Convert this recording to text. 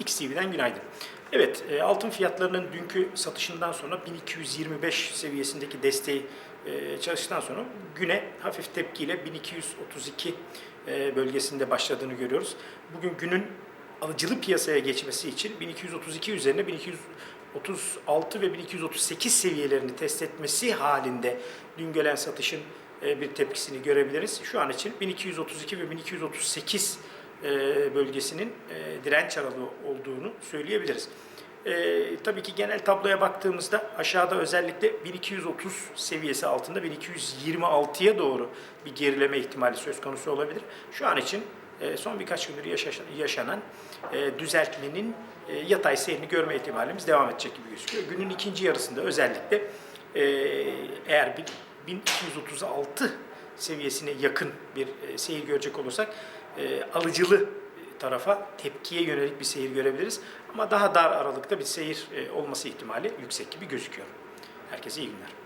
XTV'den günaydın. Evet, e, altın fiyatlarının dünkü satışından sonra 1225 seviyesindeki desteği e, çalıştıktan sonra güne hafif tepkiyle 1232 e, bölgesinde başladığını görüyoruz. Bugün günün alıcılı piyasaya geçmesi için 1232 üzerine 1236 ve 1238 seviyelerini test etmesi halinde dün gelen satışın e, bir tepkisini görebiliriz. Şu an için 1232 ve 1238 e, bölgesinin direnç aralığı olduğunu söyleyebiliriz. E, tabii ki genel tabloya baktığımızda aşağıda özellikle 1230 seviyesi altında 1226'ya doğru bir gerileme ihtimali söz konusu olabilir. Şu an için e, son birkaç gündür yaşa- yaşanan e, düzeltmenin e, yatay seyrini görme ihtimalimiz devam edecek gibi gözüküyor. Günün ikinci yarısında özellikle e, eğer bir 1236 seviyesine yakın bir e, seyir görecek olursak e, alıcılı tarafa tepkiye yönelik bir seyir görebiliriz. Ama daha dar aralıkta bir seyir e, olması ihtimali yüksek gibi gözüküyor. Herkese iyi günler.